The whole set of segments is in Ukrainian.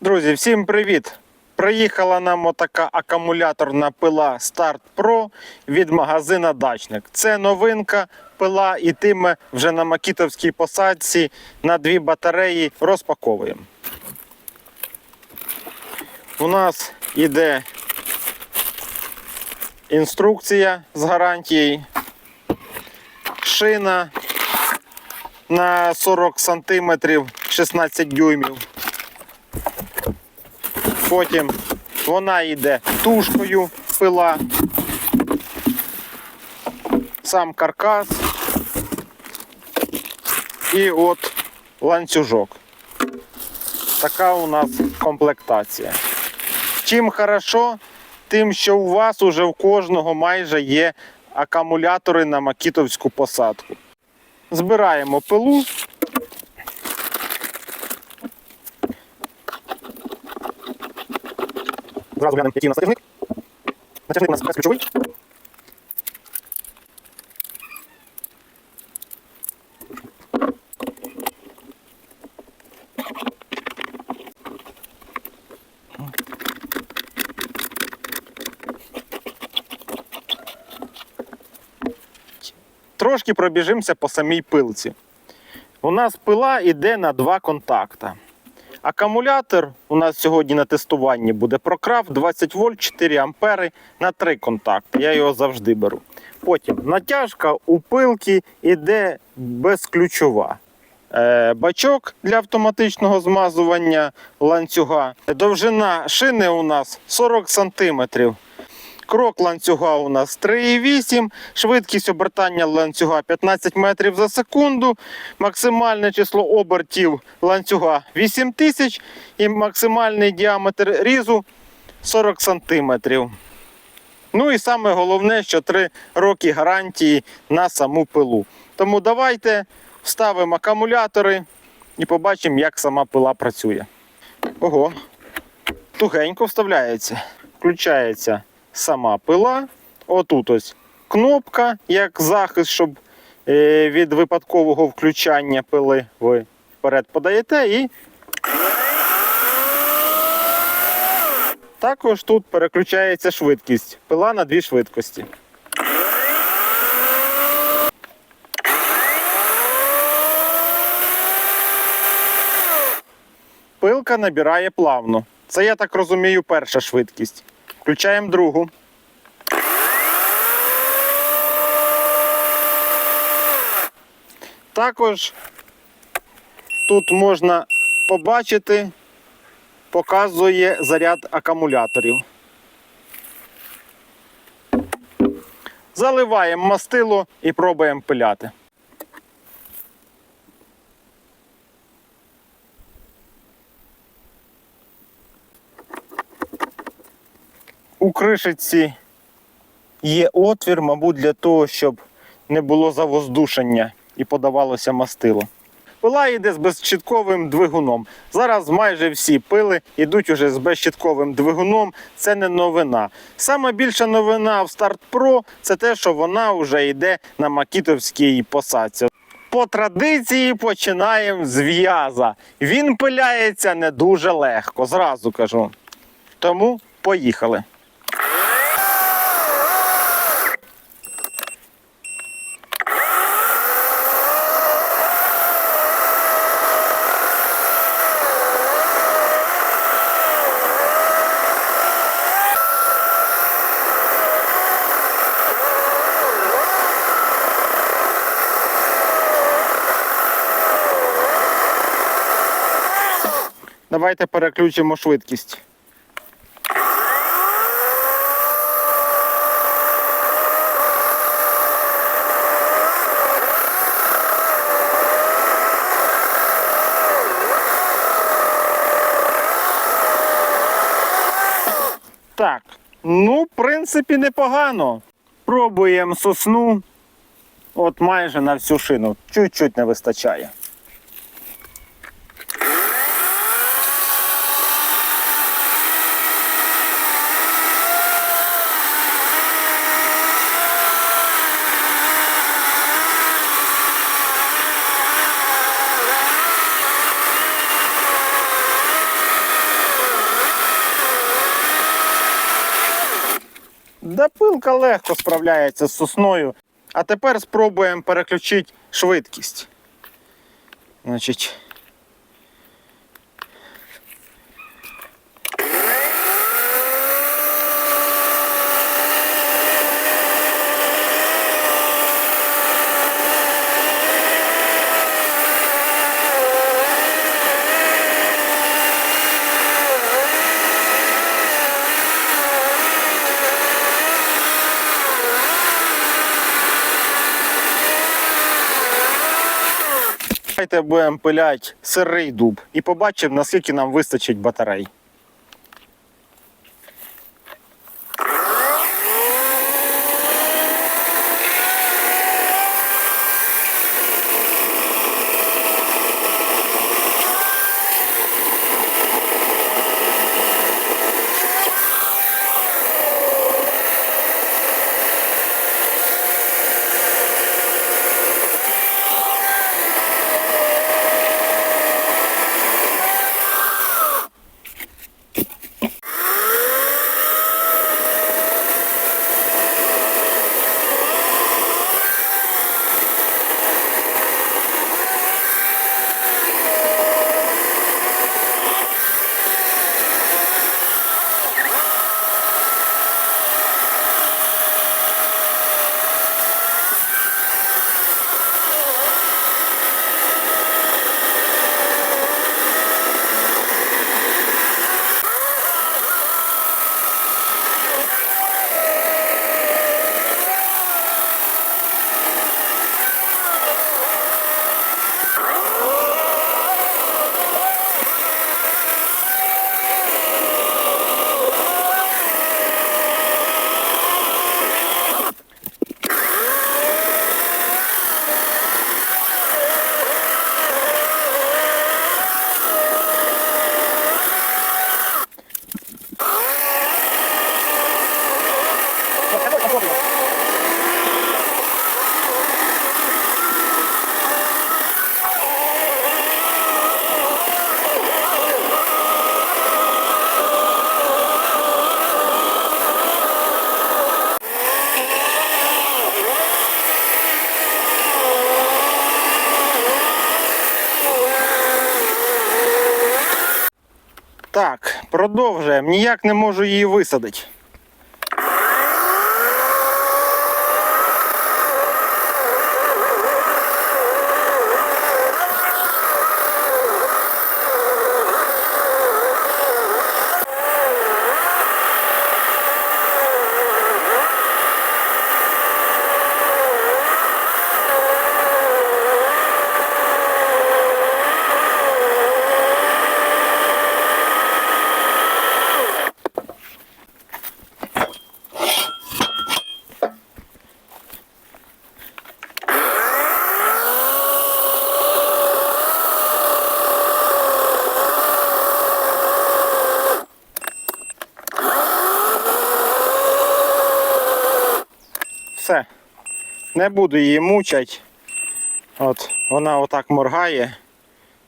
Друзі, всім привіт! Приїхала нам отака акумуляторна пила Start Pro від магазина Дачник. Це новинка пила, і ми вже на макітовській посадці на дві батареї розпаковуємо. У нас іде інструкція з гарантією, шина на 40 см 16 дюймів. Потім вона йде тушкою пила, сам каркас і от ланцюжок. Така у нас комплектація. Чим хорошо, тим, що у вас уже в кожного майже є акумулятори на макітовську посадку. Збираємо пилу. Зразу глянемо, який у нас натяжник. Натяжник у нас безключовий. Трошки пробіжимося по самій пилці. У нас пила йде на два контакта. Акумулятор у нас сьогодні на тестуванні буде прокрав 20 вольт 4 ампери на 3 контакти. Я його завжди беру. Потім натяжка у пилки йде безключова. Е, Бачок для автоматичного змазування ланцюга. Довжина шини у нас 40 см. Крок ланцюга у нас 3,8, швидкість обертання ланцюга 15 метрів за секунду, максимальне число обертів ланцюга 8000 і максимальний діаметр різу 40 сантиметрів. Ну і саме головне, що 3 роки гарантії на саму пилу. Тому давайте вставимо акумулятори і побачимо, як сама пила працює. Ого, тугенько вставляється. Включається сама пила. Отут ось кнопка, як захист, щоб е, від випадкового включання пили ви вперед подаєте і. Також тут переключається швидкість. Пила на дві швидкості. Пилка набирає плавно. Це, я так розумію, перша швидкість. Включаємо другу. Також тут можна побачити, показує заряд акумуляторів. Заливаємо мастило і пробуємо пиляти. У кришиці є отвір, мабуть, для того, щоб не було завоздушення і подавалося мастило. Пила йде з безщітковим двигуном. Зараз майже всі пили йдуть уже з безщітковим двигуном. Це не новина. Саме більша новина в Start Pro це те, що вона вже йде на макітовській посадці. По традиції починаємо з в'яза. Він пиляється не дуже легко, зразу кажу. Тому поїхали. Давайте переключимо швидкість. Так, ну, в принципі, непогано. Пробуємо сосну. От майже на всю шину. Чуть-чуть не вистачає. Да легко справляється з сосною. А тепер спробуємо переключити швидкість. Значить. Давайте будемо пиляти сирий дуб і побачимо, наскільки нам вистачить батарей. Продовжуємо. Ніяк не можу її висадити. Все. Не буду її мучати. От, вона отак моргає,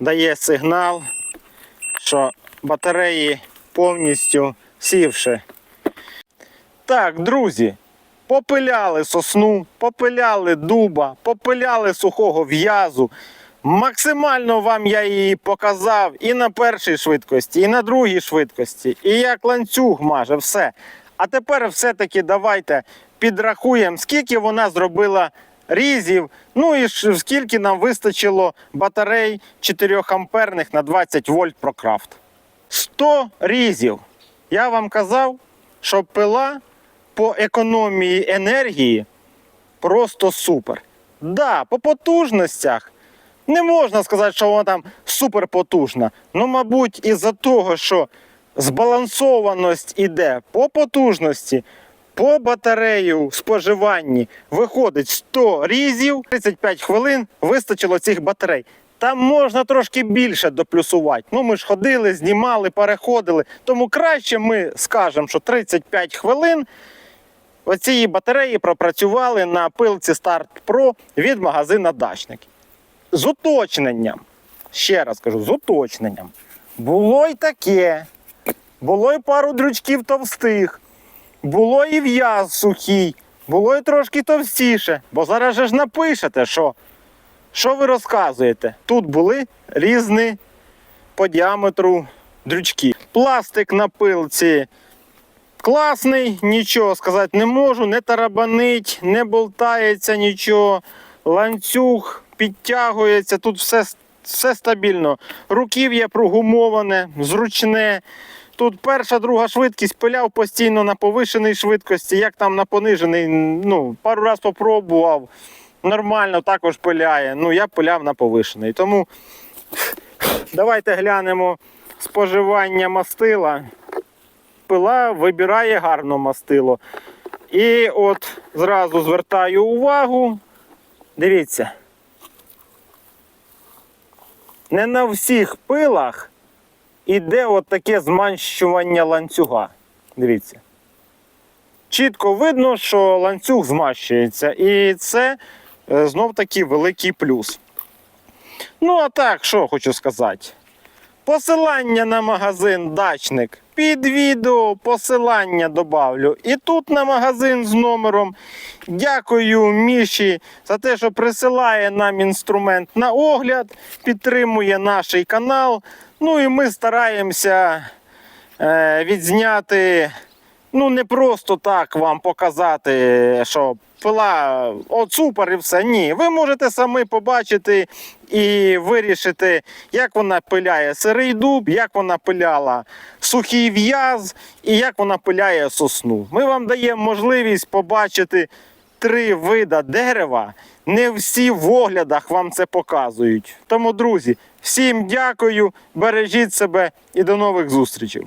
дає сигнал, що батареї повністю сівши. Так, друзі, попиляли сосну, попиляли дуба, попиляли сухого в'язу. Максимально вам я її показав і на першій швидкості, і на другій швидкості, і як ланцюг маже, все. А тепер все-таки давайте підрахуємо, скільки вона зробила різів, ну і скільки нам вистачило батарей 4 амперних на 20 вольт ProCraft. 100 різів. Я вам казав, що пила по економії енергії просто супер. Да, по потужностях не можна сказати, що вона там супер потужна. Ну, мабуть, із-за того, що збалансованість іде по потужності, по батарею споживанні виходить 100 різів, 35 хвилин вистачило цих батарей. Там можна трошки більше доплюсувати. Ну, ми ж ходили, знімали, переходили. Тому краще ми скажемо, що 35 хвилин оці батареї пропрацювали на пилці Start Pro від магазина Дачник. З уточненням, ще раз кажу, з уточненням. Було й таке. Було й пару дрючків товстих. Було і в'яз сухий, було і трошки товстіше. Бо зараз же ж напишете, що, що ви розказуєте. Тут були різні по діаметру дрючки. Пластик на пилці класний, нічого сказати не можу, не тарабанить, не болтається нічого. Ланцюг підтягується, тут все, все стабільно. Руків'я прогумоване, зручне. Тут перша, друга швидкість пиляв постійно на повишеній швидкості, як там на пониженій. Ну, пару разів попробував. Нормально також пиляє. Ну, я пиляв на повишений. Тому давайте глянемо споживання мастила. Пила вибирає гарно мастило. І от зразу звертаю увагу. Дивіться. Не на всіх пилах іде отаке зманщування ланцюга. Дивіться. Чітко видно, що ланцюг змащується. І це е, знов таки великий плюс. Ну, а так, що хочу сказати. Посилання на магазин дачник під відео посилання добавлю. І тут на магазин з номером. Дякую Міші за те, що присилає нам інструмент на огляд, підтримує наш канал. Ну і ми стараємося е, відзняти. Ну, не просто так вам показати, що пила от супер і все. Ні. Ви можете самі побачити і вирішити, як вона пиляє сирий дуб, як вона пиляла сухий в'яз і як вона пиляє сосну. Ми вам даємо можливість побачити три вида дерева. Не всі в оглядах вам це показують. Тому, друзі, всім дякую, бережіть себе і до нових зустрічей.